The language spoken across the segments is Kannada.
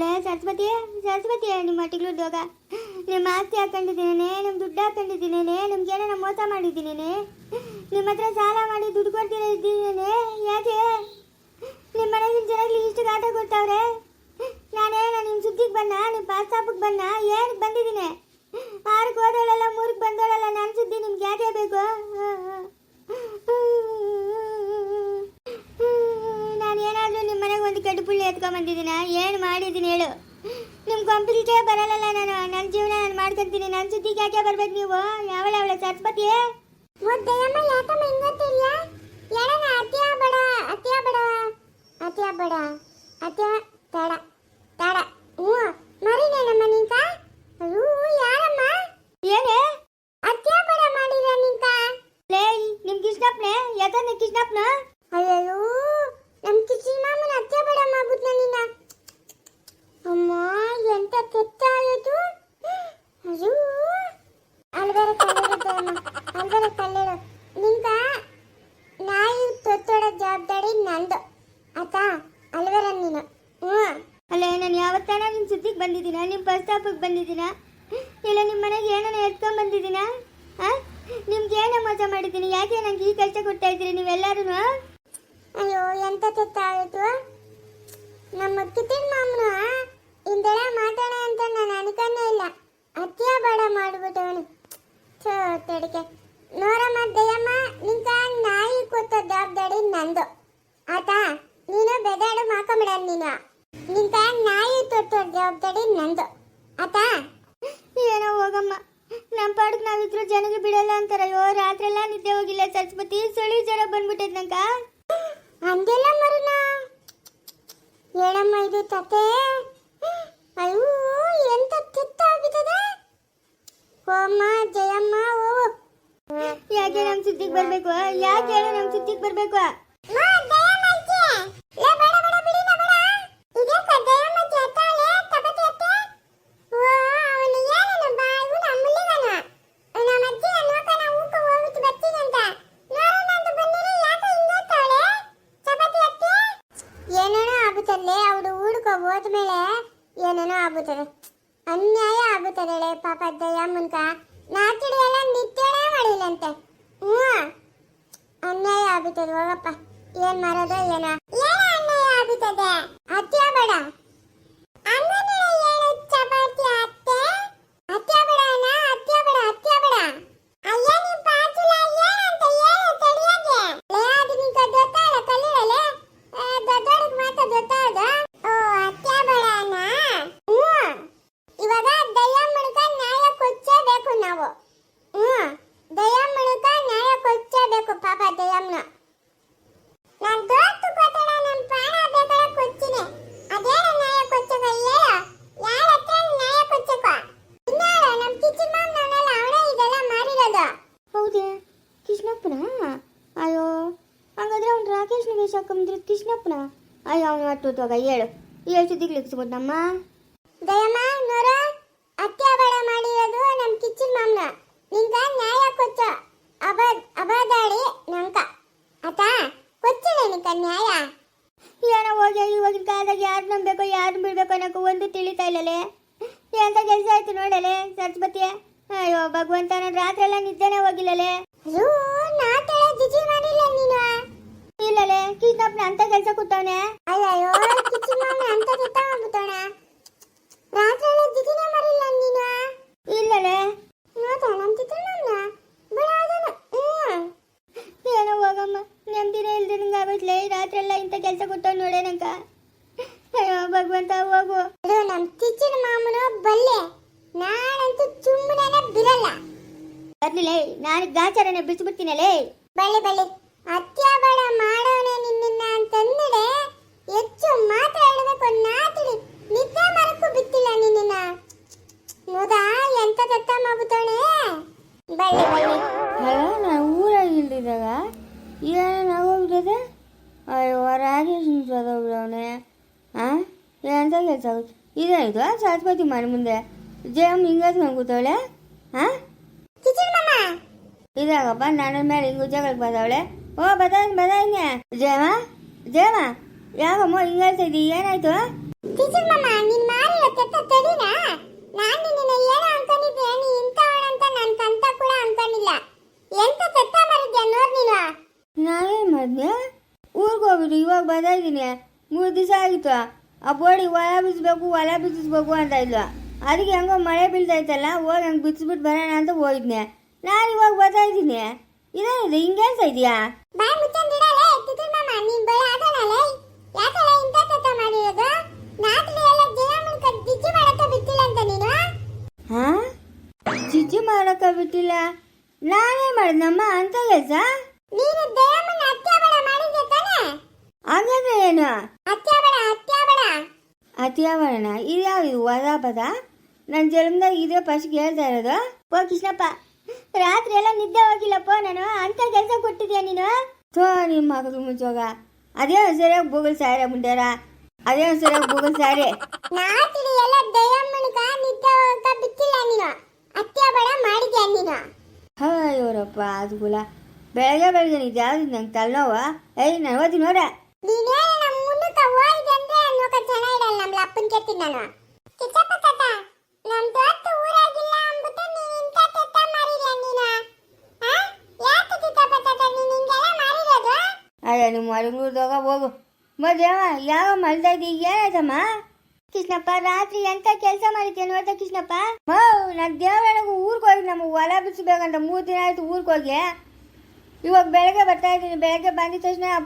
ಲೇ ಸರಸ್ವತಿ ಸರಸ್ವತಿ ನಿಮ್ಮ ಮಟ್ಟಿಗಳು ದೋಗ ನಿಮ್ಮ ಆಸ್ತಿ ಹಾಕೊಂಡಿದ್ದೀನೇ, ನಿಮ್ಮ ದುಡ್ಡು ಹಾಕೊಂಡಿದ್ದೀನೇ ಏನೇನೋ ಮೋಸ ಮಾಡಿದ್ದೀನೇನೆ? ನಿಮ್ಮ ಹತ್ರ ಸಾಲ ಮಾಡಿ ದುಡ್ಡು ಕೊಡ್ತೀರ ಇದ್ದೀನೇ ಯಾಕೆ? ನಿಮ್ಮ ಮನೆಗಿನ ಜನಗಳು ಇಷ್ಟು ಗಾಟ ಕೊಡ್ತಾವ್ರೆ ನಾನೇನ ನಿಮ್ಮ ಸುದ್ದಿಗೆ ಬನ್ನ ನಿಮ್ಮ ಪಾಸ್ತಾಪಕ್ಕೆ ಬನ್ನ? ಏನಕ್ಕೆ ಬಂದಿದ್ದೀನಿ? ಆರಕ್ಕೆ ಹೋದೋಳಲ್ಲ ಮೂರಕ್ಕೆ ಬಂದೋಳಲ್ಲ ನನ್ನ ಸುದ್ದಿ ನಿಮ್ಗೆ ಯಾಕೆ ಬೇಕು ನಾನು ಏನಾದರೂ ನಿಮ್ಮ ಮನೆಗೆ ಒಂದು ಕಟ್ಟು ಪುಳ್ಳಿ ಎತ್ಕೊಂಬಂದಿದ್ದೀನ ಏನು ಮಾಡಿದ್ದೀನಿ ಹೇಳು. ನಿಮ್ಮ ಕಂಪ್ಲೀಟೇ ಬರಲ್ಲ ನಾನು. ನನ್ನ ಜೀವನ ನಾನು ಮಾಡ್ಕೊಂತೀನಿ. ನನ್ನ ಸುದ್ದಿಗೆ ಯಾಕೆ ಬರ್ಬೇಕು ನೀವು? ಯಾವಳ ಅವಳ? ಸರಸ್ವತಿ? ಮುದ್ದಯ್ಯಮ್ಮ ಯಾಕಮ್ಮ ಹಿಂಗತ್ತಿಲ್ಲ ಏನನ ಅತ್ಯ ಬಡ ಅತ್ಯ ಬಡ ಅತ್ಯ ಬಡ ಅತ್ಯ ತಡ ತಡ. ಹ್ಞೂ. ಮರಿನೇನಮ್ಮ ನಿಂತ ಅಯ್ಯೋ ಯಾರಮ್ಮ? ಏನೇ? ಅತ್ಯ ಬಡ ಮಾಡಿಲ್ಲ ನಿಂತ ಲೇ ನಿಮ್ ಕೃಷ್ಣಪ್ಪನೆ ಯಾಕಂದ್ರೆ ಕೃಷ್ಣಪ್ಪನ ಅಯ್ಯೋ ನಮ್ ಕಿಚಿನ ಮಾಮನ ಅತ್ಯ ಬಡ ಮಾಡ್ಬಿಟ್ನ ನಿನ್ನ ಅಮ್ಮ ಎಂತ ಕೆಟ್ಟ ಆಯ್ತು ಅಯ್ಯೋ ಅಲ್ಬೇರೆ ಕಲ್ಲಿರುತ್ತೆ ಅಮ್ಮ ಅಲ್ಬೇರೆ ಕಲ್ಲಿಡು ನಿಂಕ ನಾಯಿ ತೊತ್ತೊಡ ಜವಾಬ್ದಾರಿ ನಂದು ಆತಾ ಅಲ್ವೇರ ನೀನು ಹ್ಞೂ ಅಲ್ಲ ನಾನು ಯಾವತ್ತಾನ ನಿಮ್ಮ ಸುದ್ದಿಗೆ ಬಂದಿದ್ದೀನ ನಿಮ್ಮ ಬಸ್ ಸ್ಟಾಪಿಗೆ ಬಂದಿದ್ದೀನ ಇಲ್ಲ ನಿಮ್ಮ ಮನೆಗೆ ಏನೇನು ಎತ್ಕೊಂಡು ಬಂದಿದ್ದೀನ ನಿಮ್ಗೆ ಏನೋ ಮೋಸ ಮಾಡಿದ್ದೀನಿ? ಯಾಕೆ ನಂಗೆ ಈ ಕಷ್ಟ ಕೊಡ್ತಾ ಇದ್ದೀರಿ ನೀವೆಲ್ಲರೂ ಅಯ್ಯೋ, ಎಂತ ಕೆತ್ತ ಆಯಿತು ನಮ್ಮ ಕಿತಿನ್ ಮಾಮನು ಇಂದೆಲ್ಲ ಮಾತಾಡ ಅಂತ ನಾನು ಅನ್ಕೊಂಡೇ ಇಲ್ಲ ಅತ್ಯ ಬೇಡ ಮಾಡ್ಬಿಟ್ಟವನು ಥೋ ತಡಿಕೆ ನೋರಮ್ಮ ದಯಮ್ಮ ನಿಂಕ ನಾಯಿ ಕೊತ್ತ ಜವಾಬ್ದಾರಿ ನಂದು ಆತಾ ನೀನು ಬೆದಾಡು ಮಾಕೊಂಬಿಡ ನೀನು ನಿಂಕ ನಾಯಿ ಜವಾಬ್ದಾರಿ ನಂದು. ಆತಾ ಏನೋ ಹೋಗಮ್ಮ. ನಮ್ಮ ಪಾಡಕ್ಕೆ ನಾವಿದ್ರು ಜನಗೆ ಬಿಡಲ್ಲ ಅಂತಾರಯ್ಯೋ ರಾತ್ರಿ ಎಲ್ಲ ನಿದ್ದೆ ಹೋಗಿಲ್ಲ. ಸರಸ್ವತಿ ಸುಳಿ ಜ್ವರ ಬಂದ್ಬಿಟ್ಟೈತೆ ನಂಗ. ಹಂಗೆಲ್ಲ ಮರನ. ಹೇಳಮ್ಮ ಇದು ತತೆ ಅಯ್ಯೋ, ಎಂತ ಕೆಟ್ಟ ಆಗಿದೆ ಓಮ್ಮ ಜಯಮ್ಮ ಓ ಯಾಕೆ ನಮ್ಮ ಸುದ್ದಿಗೆ ಬರ್ಬೇಕು? ಯಾಕೆ ಹೇಳು ನಮ್ಮ ಸುದ್ದಿಗೆ ಬರ್ಬೇಕು ಏನೇನೋ ಆಗುತ್ತಲ್ಲೇ ಅವಳು ಊಡ್ಕೊ ಹೋದ್ಮೇಲೆ ಏನೇನೋ ಆಗುತ್ತದೆ ಅನ್ಯಾಯ ಆಗುತ್ತದೆ ಲೇ ಪಾಪ ದಯ ಮುನ್ಕ ನಾಚಿಡಿ ಎಲ್ಲ ನಿತ್ಯನೇ ಮಾಡಿಲ್ಲಂತೆ ಹ್ಞೂ ಅನ್ಯಾಯ ಆಗುತ್ತದೆ ಹೋಗಪ್ಪ. ಏನ್ ಮಾಡೋದು ಏನೋ. ಏನ ಅನ್ಯಾಯ ಆಗುತ್ತದೆ ಅತ್ಯ ಬೇಡ ಅನ್ನನೇ ಏನು ಚಪಾತಿ ಅತ್ತೆ ಅತ್ಯ ಬೇಡ ಅಣ್ಣ ಅತ್ಯ ಬೇಡ ಅತ್ಯ ಬೇಡ ಅಯ್ಯ ನಿಮ್ ಪಾಚುಲ ಏನಂತ ಏನು ತಡಿಯಾಗೆ ಲೇ ಅದು ನಿಂಕ ದೊತ್ತಾಳ ಕಲ್ಲಿರಲೆ ದೊಡ್ಡೋಳಗ್ ಮಾತ್ರ ದೊತ್ತಾದ ಓ ಅತ್ಯ ಬೇಡ ಅಣ್ಣ ಹ್ಞೂ ಇವಾಗ ದಯ ಮುಳುಕ ನ್ಯಾಯ ಕೊಚ್ಚಬೇಕು ನಾವು ಹ್ಞೂ ದಯ ಮುಳುಕ ನ್ಯಾಯ ಕೊಚ್ಚಬೇಕು ಪಾಪ ದಯಮ್ನ ನಾನ್ ದೊಡ್ಡ ಕೊಟ್ಟಣ ನನ್ ಪ್ರಾಣ ಬೇಕಾದ್ರೆ ಕೊಚ್ಚಿನಿ ಅದೇನ ನ್ಯಾಯ ಕೊಚ್ಚಕ ಹೇಳ ಯಾರ ಹತ್ರ ನ್ಯಾಯ ಕೊಚ್ಚಕ ಇನ್ನಾಳ ನಮ್ ಕಿಚ್ಚಿ ಮಾಮ್ನವನೆಲ್ಲ ಅವನೇ ಇದೆಲ್ಲ ಮಾಡಿರೋದು ಹೌದೇ ಕೃಷ್ಣಪ್ಪನ ಅಯ್ಯೋ ಹಂಗಾದ್ರೆ ಅವ್ನು ರಾಕೇಶ್ ವೇಷ ಹಾಕೊಂಡ್ರೆ ಕೃಷ್ಣಪ್ಪನ ಅಯ್ಯೋ ಹೇಳು. ಈ ಹೇಳು ಏಳು ಸುದ್ದಿಗ್ಲಿಕ್ಸ್ಬಿಟ್ನಮ್ಮ ದಯಮ್ಮ ನೋರ ಅತ್ಯ ಬೇಡ ಮಾಡಿರೋದು ನಮ್ಮ ಕಿಚ್ಚಿನ ಮಾಮ್ನ. ನಿಂಗ ನ್ಯಾಯ ಕೊಚ್ಚ. ಅಬ ಅಬದಾಳಿ ನಂಕ. ಅತ ಕೊಚ್ಚ ನಿಂಕ ನ್ಯಾಯ? ಏನೋ ಹೋಗಿ ಇವಾಗಿನ ಕಾಲದಾಗ ಯಾರು ನಂಬಬೇಕು ಯಾರು ಬಿಡ್ಬೇಕು ಅನ್ನೋಕೆ ಒಂದು ತಿಳಿತಾ ಇಲ್ಲಲೇ. ಎಂತ ಕೆಲಸ ಆಯ್ತು ನೋಡಲೆ ಸರಸ್ವತಿ ಅಯ್ಯೋ ಭಗವಂತನ ರಾತ್ರಿ ಎಲ್ಲ ನಿದ್ದೆನೆ ಹೋಗಿಲ್ಲಲೇ. ಅಯ್ಯೋ ನೀನು ಇಲ್ಲಲೇ ಕಿಡ್ನಾಪ್ನ ಅಂತ ಕೆಲಸ ಕೂತವನೆ. ಅಯ್ಯೋ ಕಿಚ್ಚಿ ಮಾವನ ಅಂತ ಕೆತ್ತ ಹೋಗ್ಬಿಟ್ಟವನ ರಾತ್ರಿ ಎಲ್ಲ ಮರಿಲ್ಲ ನೀನು? ಇಲ್ಲಲೇ. ನೋಡ ನಮ್ ಚಿತ್ರಣ್ಣ ಬಿಡಾದನ ಏನೋ ಹೋಗಮ್ಮ ನೆಮ್ಮದಿನೇ ಇಲ್ದೆ ಆಗ್ಬಿಟ್ಲೆ. ರಾತ್ರಿ ಎಲ್ಲ ಇಂಥ ಕೆಲಸ ಕೊಟ್ಟವ್ ನೋಡೆ ನಂಗ. ಅಯ್ಯೋ ಭಗವಂತ ಹೋಗು. ನಮ್ ಕಿಚ್ಚನ ಮಾಮನು ಬಲ್ಲೆ. ನಾನಂತೂ ಸುಮ್ಮನೆ ಬಿರಲ್ಲ ಬರ್ಲಿಲೇ ನಾನು ಗಾಚಾರನೆ ಬಿಡಿಸ್ಬಿಡ್ತೀನಲೇ ಬಳ್ಳಿ ಬಳ್ಳಿ ಸದೋಗ್ಬಿಡವನೆ ಹಾಂ ಎಂತ ಕೆಲಸ ಇದೆ ಇದೇ ಸರಸ್ವತಿ ಮನೆ ಮುಂದೆ. ಜಯಮ್ ಹಿಂಗಾದ್ ಕೂತವಳೆ? ಹಾಂ ಇದಾಗಪ್ಪ ನನ್ನ ಮೇಲೆ ಹಿಂಗೆ ಉಜ್ಜಗಳಿಗೆ ಬದವಳೆ? ಓ ಬದಾಯಿನ್ ಬದಾಯಿನ್ಯ ಜಯಮ ಜಯಮ ಯಾಕಮ್ಮ ಹಿಂಗಾಯ್ತಾ ಇದ್ದೀ ಏನಾಯ್ತು? ಆ ಬೋಡಿ ಹೊಲ ಬಿಚ್ಚಬೇಕು ಹೊಲ ಬಿಚ್ಚಿಸ್ಬೇಕು ಅಂತ ಇದ್ಲು. ಅದಕ್ಕೆ ಹೆಂಗೋ ಮಳೆ ಬೀಳ್ತೈತಲ್ಲ ಹೋಗಿ ಹಂಗೆ ಬಿಚ್ಚಿಬಿಟ್ಟು ಬರೋಣ ಅಂತ ಹೋಗಿದ್ನೆ. ನಾನು ಇವಾಗ ಬರ್ತಾ ಇದ್ದೀನಿ. ಇದೇನಿದೆ ಹಿಂಗೆ ಅನ್ಸ ಇದೆಯಾ? ಬಾಯ್ ಮುಚ್ಚಂದಿಡಲೇ ತಿತಿಲ್ ಮಾಮ ನೀನ್ ಬೈ ಆಗಣಲೇ ಯಾಕಲ್ಲ ಇಂತ ತತ್ತ ಮಾಡಿರೋದು ನಾತ್ಲಿ ಎಲ್ಲ ಮಾಡಕ ಬಿಟ್ಟಿಲ್ಲ ಅಂತ ನೀನು ಹಾ? ಜಿಜ್ಜಿ ಮಾಡೋಕೆ ಬಿಟ್ಟಿಲ್ಲ. ನಾನೇ ಮಾಡಿದ್ನಮ್ಮ ಅಂತ ಕೆಲಸ? ನೀನು ಜಯಮ್ಮನ್ ಅತ್ಯಾಬಡ ಮಾಡಿದ್ದೆ ತಾನೆ? ಹಾಗಾದ್ರೆ ಏನು? ಅತ್ಯಾಬಡ ಅತ್ಯಾಬಡ ಅತಿಯಾವರಣ. ಇದು ಯಾವುದು? ವದ ಪದ ನನ್ನ ಜನ್ಮದಾಗ ಇದೇ ಫಸ್ಟ್ ಹೇಳ್ತಾ ಇರೋದು. ಓ ಕೃಷ್ಣಪ್ಪ ರಾತ್ರಿ ಎಲ್ಲ ನಿದ್ದೆ ಹೋಗಿಲ್ಲಪ್ಪ ನಾನು. ಅಂತ ಕೆಲಸ ಕೊಟ್ಟಿದ್ಯಾ ನೀನು? ಥೋ ನಿಮ್ಮ ಮಗದು ಮುಚ್ಚೋಗ. ಅದೇ ಸರಿಯಾಗಿ ಗೂಗಲ್ ಸಾರೆ ಮುಂಡ್ಯಾರ ಅದೇ ಸರಿಯಾಗಿ ಗೂಗಲ್ ಸಾರೆ ನಾತ್ಲಿ ಎಲ್ಲ ಜಯಮ್ಮನ್ಕ ನಿದ್ದೆ ಹೋಗಕ ಬಿಟ್ಟಿಲ್ಲ ನೀನು. ಅತ್ಯಾಬಡ ಮಾಡಿದ್ಯಾ ನೀನು? ಅಯ್ಯೋರಪ್ಪ ಅದು ಗುಲ ಬೆಳಗ್ಗೆ ಬೆಳಗ್ಗೆ ನಿದ್ದೆ ಯಾವ್ದು ನಂಗೆ ತಲೆನೋವ. ಏಯ್ ನಾನು ಓದಿ ನೋಡ ನೀನೇ ನಮ್ಮ ಮುನ್ನಕ ಹೋಗಿದೆ ಅಂದ್ರೆ ಅನ್ನೋಕ ಜನ ಇಡಲ್ಲ ನಮ್ಮ ಅಪ್ಪನ್ ಕೇಳ್ತೀನಿ ನಾನು. ಚಿಕ್ಕಪ್ಪ ತಾತ, ನಮ್ ದೊಡ್ಡ ಊರಾಗಿಲ್ಲ ಅಂದ್ಬಿಟ್ಟು ನೀನ್ ಇಂಥ ತೆತ್ತ ಮಾರಿದ್ಯಾ ನೀನು? ಯಾಕೆ ಚಿಕ್ಕಪ್ಪ ತಾತ ಮಾರಿರೋದು ಅಯ್ಯ ಹೋಗು. ಮದ್ಯಾವ ಯಾವ ಮಲ್ತಾ ಇದ್ದೀ ಏನಾಯ್ತಮ್ಮ? ಕೃಷ್ಣಪ್ಪ, ರಾತ್ರಿ ಎಂತ ಕೆಲಸ ಮಾಡಿದ್ದೆ ನೋಡ್ತಾ ಕೃಷ್ಣಪ್ಪ? ಮೌ ನಾನು ದೇವರನಿಗೂ ಊರಿಗೆ ಹೋಗಿ ನಮ್ಮ ಹೊಲ ಬಿಚ್ಚಬೇಕಂತ ಮೂರು ದಿನ ಆಯ್ತು ಊರಿಗೆ ಹೋಗಿ. ಇವಾಗ ಬೆಳಗ್ಗೆ ಬರ್ತಾ ಇದ್ದೀನಿ. ಬೆಳಗ್ಗೆ ಬಂದಿದ ತಕ್ಷಣ ಆ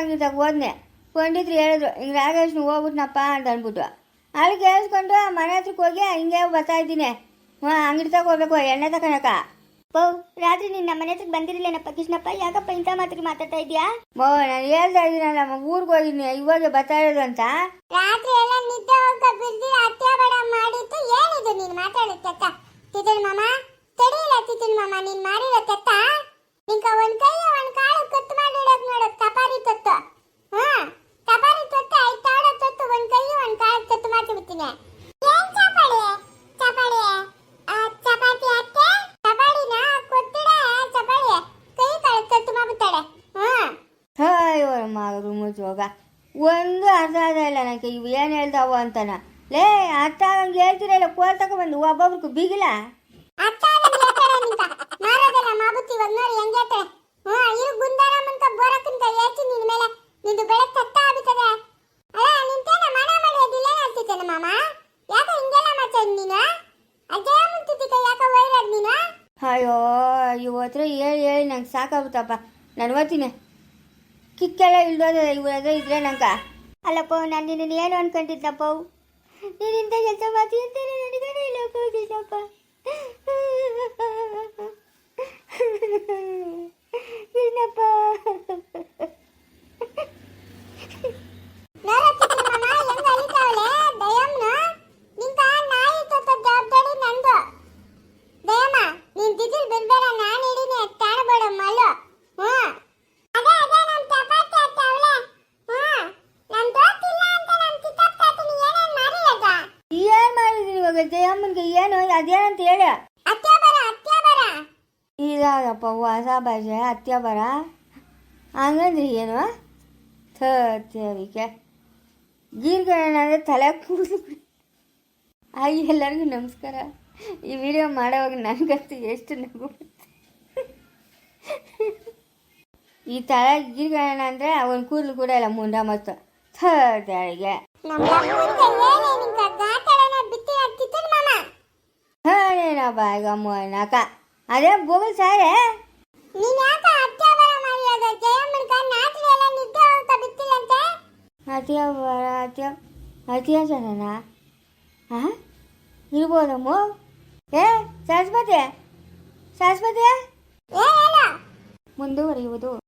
ಅಂಗಡಿದಾಗ ಹೋದ್ನೆ. ಪಂಡಿತ್ರು ಹೇಳಿದ್ರು ಹಿಂಗೆ ರಾಗೇಶ್ನ ಹೋಗ್ಬಿಟ್ನಪ್ಪ ಅಂತ ಅಂದ್ಬಿಟ್ಟು ಅಲ್ಲಿ ಕೇಳಿಸ್ಕೊಂಡು ಮನೆ ಹತ್ರಕ್ಕೆ ಹೋಗಿ ಹಿಂಗೆ ಬರ್ತಾ ಇದ್ದೀನಿ. ಹಾಂ ಅಂಗಡಿ ತಗೋಬೇಕು ಹೋಗ್ಬೇಕು ಎಣ್ಣೆ ತಗೊಳಕ ಪೌ ರಾತ್ರಿ ನಿನ್ನ ನಮ್ಮ ಮನೆ ಹತ್ರಕ್ಕೆ ಬಂದಿರಲಿಲ್ಲನಪ್ಪ ಕೃಷ್ಣಪ್ಪ? ಯಾಕಪ್ಪ ಇಂಥ ಮಾತ್ರ ಮಾತಾಡ್ತಾ ಇದೀಯಾ ಓ ನಾನು ಹೇಳ್ತಾ ಇದ್ದೀನಲ್ಲ ನಮ್ಮ ಊರಿಗೆ ಹೋಗಿದ್ದೀನಿ ಇವಾಗ ಬರ್ತಾ ಇರೋದು ಅಂತ. ರಾತ್ರಿ ಎಲ್ಲ ನಿದ್ದೆ ಹೋಗಕ ಬಿಡ್ದಿ ಅತ್ಯಾಬಡ ಏನಿದು ನೀನ್ ಮಾತಾಡೋ ತೆತ್ತ ತಿತಿಲ್ ಮಾಮ ತಡಿಯಿಲ್ಲ ಮಾಮ ನೀನ್ ಮಾರಿರೋ ತೆತ್ತ ನಿಂಕ ಒಂದ್ ಕೈ ಒಂದ್ ಕಾಳು ಕತ್ತು ಮಾಡಿಡಕ್ ನೋಡು ತಪಾರಿ ತೊತ್ತು. ಹಾ ತಪಾರಿ ತೊತ್ತು ಐತಾಡ ತೊತ್ತು ಒಂದ್ ಕೈ ಒಂದ್ ಕಾಳು ಕತ್ತು ಮಾಡಿ ಬಿಡ್ತೀನಿ ಏನ್ ಚಪಾಳಿ ಚಪಾಳಿ ಚಪಾತಿ ಅತ್ತೆ ಚಪಾಳಿನ ಕೊತ್ತಿಡ ಚಪಾಳಿ ಕೈ ಕಾಳು ಕತ್ತು ಮಾಡ್ಬಿಡ್ತಾಳೆ ಹಾ ಅಯ್ಯೋ ಮಗರು ಮುಚ್ಚೋಗ ಒಂದು ಅರ್ಥ ಇಲ್ಲ ನನಗೆ ಇವು ಏನು ಹೇಳ್ತಾವ ಅಂತಾನ ಲೇ ಅರ್ಥ ಆಗಂಗೆ ಹೇಳ್ತಿರಲ್ಲ ಕೋಲ್ ತಗೊಬಂದು ಒಬ್ಬೊಬ್ರಿಗೆ ಬಿಗಿಲ ಅತ್ತ ಮಾರೋದೆಲ್ಲ ಮಾಬುತ್ತಿ ಇವಾಗ ನೋಡಿ ಹೆಂಗ್ ಹ್ಞೂ ಗುಂದಾರ ಬೋರಕ್ಕಂತ ಏಚಿ ನಿನ್ ಮೇಲೆ ನಿಂದು ಬೆಳೆ ತತ್ತ ಆಗ್ಬಿಟ್ಟದೆ ಅಲ್ಲ ನಿಂತೇನ ಮನ ಮಾಡೋದಿಲ್ಲ ಅಂತಿದ್ದೇನೆ ಮಾಮ ಯಾಕ ಹಿಂಗೆಲ್ಲ ಮಾಡ್ತಾ ನೀನು ಅಜ್ಜಯ ಮುಂತಿದ್ದಿಕ ಯಾಕ ವೈರದ್ ನೀನು ಅಯ್ಯೋ ಇವ್ ಹತ್ರ ಹೇಳಿ ಹೇಳಿ ನಂಗೆ ಸಾಕಾಗುತ್ತಪ್ಪ. ನಾನು ಓದ್ತೀನಿ. ಕಿಕ್ಕೆಲ್ಲ ಇಲ್ದೋದ ಇವ್ರ ಹತ್ರ ಇದ್ರೆ ನಂಗೆ. ಅಲ್ಲಪ್ಪ ನಾನು ನಿನ್ನ ಏನು ಅನ್ಕೊಂಡಿದ್ದಪ್ಪ? ನೀನಿಂದ ಕೆಲಸ ಮಾಡ್ತೀನಿ ಅಂತ ನನಗೇ ಇಲ್ಲಪ್ಪ. ಕೃಷ್ಣಪ್ಪ ಕೃಷ್ಣಪ್ಪ ನೋಡತ್ತಿದ್ದಿ ಮಾಮ ಹೆಂಗ್ ಅಲಿತಾವಳೆ ದಯಮ್ನ ನಿಂಕ ನಾಯಿ ತೊತ್ತ ಜವಾಬ್ದಾರಿ ನಂದು ದಯಮ್ಮ ನೀನ್ ದಿದಿಲ್ ಬಿಡ್ಬೇಡ ನಾನ್ ಹಿಡೀನಿ ತಾಣಬೇಡ ಮಲ್ಲು ಹ್ಞೂ ಅದೇ ಅದೇ ನಮ್ ಚಪಾತಿ ಅತ್ತವಳೆ ಹ್ಞೂ ನಮ್ ದೋಸ್ತಿಲ್ಲ ಅಂತ ನಮ್ ಚಿಕ್ಕಪ್ಪ ತಾತನಿ ಏನೇನ್ ಮಾಡಿರೋದ ಏನು ಮಾಡಿದ್ದೀನಿ ಇವಾಗ ಜಯಮ್ಮನಿಗೆ ಏನು? ಅದೇನಂತ ಹೇಳಿ. ಅತ್ಯ ಬರ ಅತ್ಯ ಬರ. ಇದಾಗಪ್ಪ ಹೊಸ ಭಾಷೆ ಹತ್ಯ ಬರ. ಹಂಗಂದ್ರೆ ಏನು? ಥೇರಿಕೆ ಗೀರ್ಗಣ ಅಂದರೆ ತಲೆ ಕೂದಲು. ಹಾಯ್ ಎಲ್ಲರಿಗೂ ನಮಸ್ಕಾರ. ಈ ವಿಡಿಯೋ ಮಾಡೋವಾಗ ನನಗಂತೂ ಎಷ್ಟು ನಗು ಈ ತಲೆ ಗೀರ್ಗಣ ಅಂದರೆ ಅವನ ಕೂದಲು ಕೂಡ ಇಲ್ಲ ಮುಂಡ ಮತ್ತು ಥರ್ಡ್ ನಮ್ಮ ಅಪ್ಪನ್ಗೆ ಹೇಳಿ ನಿಂಕ ಗಾತಳನ ಬಿತ್ತಿ ಹತ್ತಿತ್ತನ್ ಮಾಮ ಹೇಳೇನ ಬಾಯ್ಗಮ್ಮ ನಾಕ. ಅದೇ ಬೋಗಲ್ ಸಾರೆ ನೀನ್ ಯಾಕ ಅತ್ಯ ಬರ ಮಾಡಿರೋದು ಜಯಮ್ಮನ್ಕ ನಾತ್ರಿ ಎಲ್ಲ ನಿದ್ದೆ ಹೋಗ್ತಾ ಬಿತ್ತಿಲ್ಲಂತೆ? ಅತಿಯ ಬರ ಅತಿಯ ಅತಿಯ ಜನನ? ಹಾಂ ಇರ್ಬೋದಮ್ಮ? ಏ ಏ ಹೇಳು. ಮುಂದುವರಿಯುವುದು.